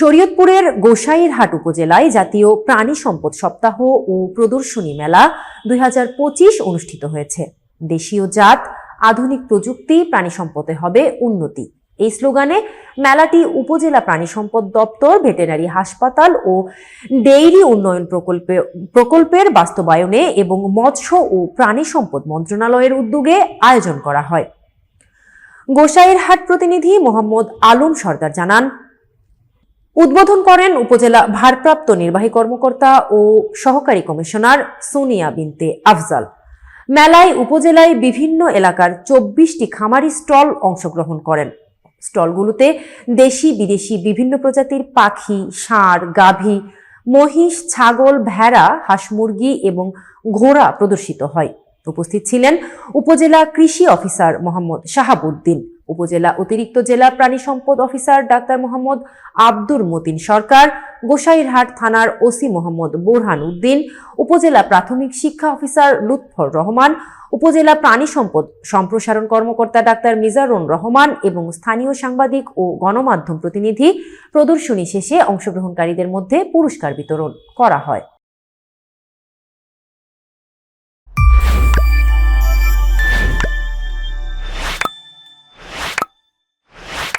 শরীয়তপুরের গোসাইরহাট উপজেলায় জাতীয় প্রাণী সম্পদ সপ্তাহ ও প্রদর্শনী মেলা দুই হাজার পঁচিশ অনুষ্ঠিত হয়েছে। দেশীয় জাত, আধুনিক প্রযুক্তি, প্রাণী সম্পদে হবে উন্নতি। এই স্লোগানে মেলাটি উপজেলা প্রাণী সম্পদ দপ্তর, ভেটেরিনারি হাসপাতাল ও ডেইরি উন্নয়ন প্রকল্পে, প্রকল্পের বাস্তবায়নে এবং মৎস্য ও প্রাণী সম্পদ মন্ত্রণালয়ের উদ্যোগে আয়োজন করা হয়। গোসাইরহাট প্রতিনিধি মোহাম্মদ আলম সর্দার জানান উদ্বোধন করেন উপজেলা ভারপ্রাপ্ত নির্বাহী কর্মকর্তা ও সহকারী কমিশনার সোনিয়া বিনতে আফজাল। মেলায় উপজেলায় বিভিন্ন এলাকার চব্বিশটি খামারি স্টল অংশগ্রহণ করেন। স্টলগুলোতে দেশি, বিদেশি বিভিন্ন প্রজাতির পাখি, ষাঁড়, গাভী, মহিষ, ছাগল, ভেড়া, হাঁস মুরগি এবং ঘোড়া প্রদর্শিত হয়। উপস্থিত ছিলেন উপজেলা কৃষি অফিসার মোহাম্মদ শাহাবুদ্দিন। উপজেলা অতিরিক্ত জেলা প্রাণী সম্পদ অফিসার ডাক্তার মোহাম্মদ আব্দুর মতিন সরকার, গোসাইরহাট থানার ওসি মোহাম্মদ বোরহান উদ্দিন, উপজেলা প্রাথমিক শিক্ষা অফিসার লুৎফর রহমান, উপজেলা প্রাণী সম্পদ সম্প্রসারণ কর্মকর্তা ডাক্তার মিজারুন রহমান এবং স্থানীয় সাংবাদিক ও গণমাধ্যম প্রতিনিধি প্রদর্শনী শেষে অংশগ্রহণকারীদের মধ্যে পুরস্কার বিতরণ করা হয়।